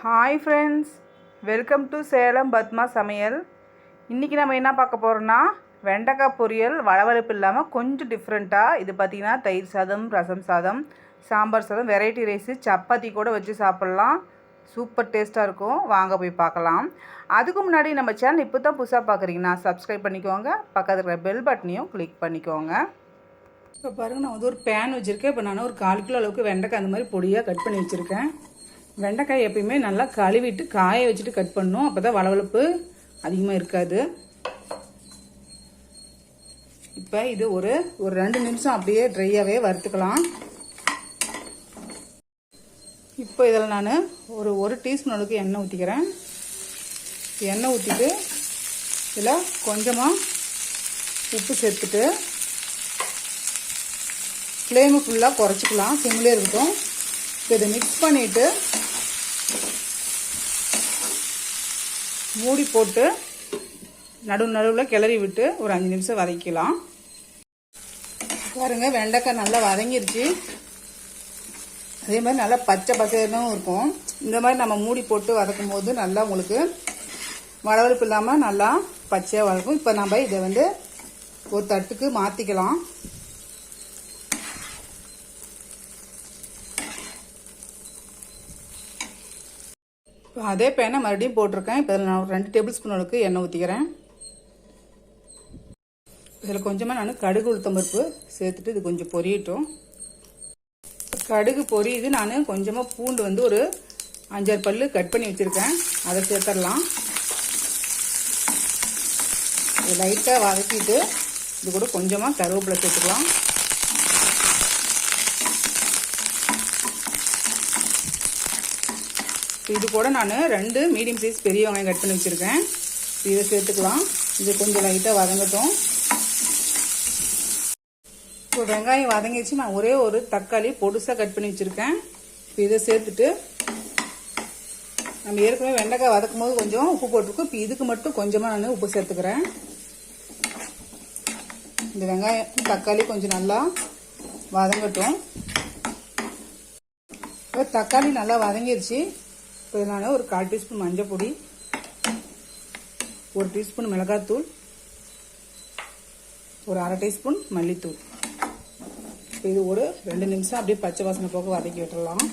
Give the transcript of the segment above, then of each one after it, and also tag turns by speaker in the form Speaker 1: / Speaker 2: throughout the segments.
Speaker 1: Hi friends welcome to Salem Padma சமையல் இன்றைக்கி நம்ம என்ன பார்க்க போகிறோன்னா வெண்டைக்காய் பொரியல் வளவளப்பு இல்லாமல் கொஞ்சம் டிஃப்ரெண்ட்டாக இது பார்த்திங்கன்னா தயிர் சாதம் ரசம் சாதம் சாம்பார் சாதம் வெரைட்டி ரைஸு சப்பாத்தி கூட வச்சு சாப்பிட்லாம். சூப்பர் டேஸ்ட்டாக இருக்கும். வாங்க போய் பார்க்கலாம். அதுக்கு முன்னாடி நம்ம சேனல் இப்போ தான் புதுசாக பார்க்குறீங்கன்னா சப்ஸ்கிரைப் பண்ணிக்கோங்க. பக்கத்தில் இருக்கிற பெல் பட்டனையும் கிளிக் பண்ணிக்கோங்க. இப்போ பாருங்க நான் வந்து ஒரு பேன் வச்சுருக்கேன். இப்போ நான் ஒரு கால் கிலோ அளவுக்கு வெண்டைக்காய் அந்த மாதிரி பொடியாக கட் பண்ணி வச்சுருக்கேன். வெண்டைக்காய் எப்பயுமே நல்லா கழுவிட்டு காய வச்சுட்டு கட் பண்ணணும் அப்போ தான் வளவளப்பு அதிகமாக இருக்காது. இப்போ இது ஒரு ஒரு ரெண்டு நிமிஷம் அப்படியே ட்ரையாகவே வறுத்துக்கலாம். இப்போ இதில் நான் ஒரு ஒரு டீஸ்பூன் அளவுக்கு எண்ணெய் ஊற்றிக்கிறேன் எண்ணெய் ஊற்றிட்டு இதில் கொஞ்சமாக உப்பு சேர்த்துட்டு ஃப்ளேமு ஃபுல்லாக குறைச்சிக்கலாம். சிம்லேயே இருக்கட்டும். இதை மிக்ஸ் பண்ணிவிட்டு மூடி போட்டு நடு நடுவில் கிளறி விட்டு ஒரு அஞ்சு நிமிஷம் வதக்கலாம் பாருங்கள் வெண்டைக்காய் நல்லா வதங்கிருச்சு. அதே மாதிரி நல்லா பச்சை பசையனும் இருக்கும். இந்த மாதிரி நம்ம மூடி போட்டு வதக்கும் போது நல்லா உங்களுக்கு வளவளப்பு இல்லாமல் நல்லா பச்சையாக வளர்க்கும். இப்போ நம்ம இதை வந்து ஒரு தட்டுக்கு மாற்றிக்கலாம் அதே பேனை மறுபடியும் போட்டிருக்கேன். இப்போ நான் ஒரு ரெண்டு டேபிள் ஸ்பூன் அளவுக்கு எண்ணெய் ஊற்றிக்கிறேன் இதில் கொஞ்சமாக நான் கடுகு உளுத்தம் பருப்பு சேர்த்துட்டு இது கொஞ்சம் பொரியட்டும். கடுகு பொரியுது. நான் கொஞ்சமாக பூண்டு வந்து ஒரு அஞ்சாறு பல் கட் பண்ணி வச்சுருக்கேன். அதை சேர்த்துடலாம். லைட்டாக வதக்கிட்டு இது கூட கொஞ்சமாக கருவேப்பிலை சேர்த்துக்கலாம். இது கூட நான் ரெண்டு மீடியம் சைஸ் பெரிய வெங்காயம் கட் பண்ணி வச்சுருக்கேன். இதை சேர்த்துக்கலாம். இது கொஞ்சம் லைட்டாக வதங்கட்டும். இப்போ வெங்காயம் வதங்கிச்சு நான் ஒரே ஒரு தக்காளி பொடுசாக கட் பண்ணி வச்சுருக்கேன். இப்போ இதை சேர்த்துட்டு நம்ம ஏற்கனவே வெண்டைக்காய் வதக்கும் போது கொஞ்சம் உப்பு போட்டிருக்கோம். இப்போ இதுக்கு மட்டும் கொஞ்சமாக நான் உப்பு சேர்த்துக்கிறேன். இந்த வெங்காயம் தக்காளி கொஞ்சம் நல்லா வதங்கட்டும். இப்போ தக்காளி நல்லா வதங்கிருச்சு இப்போ நான் ஒரு கால் டீஸ்பூன் மஞ்சள் பொடி ஒரு டீஸ்பூன் மிளகாத்தூள் ஒரு அரை டீஸ்பூன் மல்லித்தூள். இப்போ இது ஒரு ரெண்டு நிமிஷம் அப்படியே பச்சை வாசனை போக வதக்கி விட்டுறலாம்.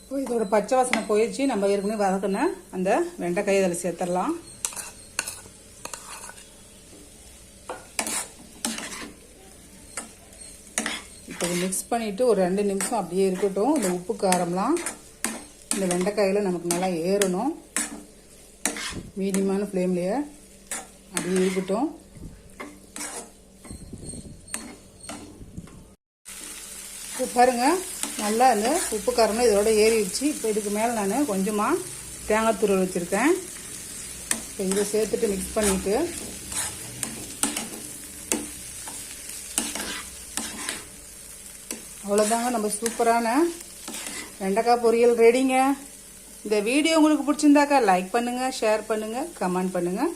Speaker 1: இப்போ இதோட பச்சை வாசனை போயிடுச்சு. நம்ம ஏற்கனவே வதக்கின அந்த வெண்டைக்காய் அதில் சேர்த்துடலாம். இது மிக்ஸ் பண்ணிவிட்டு ஒரு ரெண்டு நிமிஷம் அப்படியே இருக்கட்டும். இந்த உப்பு காரம்லாம் இந்த வெண்டைக்காயில் நமக்கு நல்லா ஏறணும். மீடியமான ஃப்ளேம்லேயே அப்படியே இருக்கட்டும். இப்போ பாருங்கள் நல்லா இந்த உப்பு காரம்லாம் இதோட ஏறிடுச்சு. இப்போ இதுக்கு மேலே நான் கொஞ்சமாக தேங்காய் துருவல் வச்சுருக்கேன். இப்போ இதை சேர்த்துட்டு மிக்ஸ் பண்ணிவிட்டு அவ்வளோதாங்க நம்ம சூப்பரான வெண்டைக்காய் பொரியல் ரெடிங்க இந்த வீடியோ உங்களுக்கு பிடிச்சிருந்தாக்கா லைக் பண்ணுங்கள் ஷேர் பண்ணுங்கள் கமெண்ட் பண்ணுங்கள்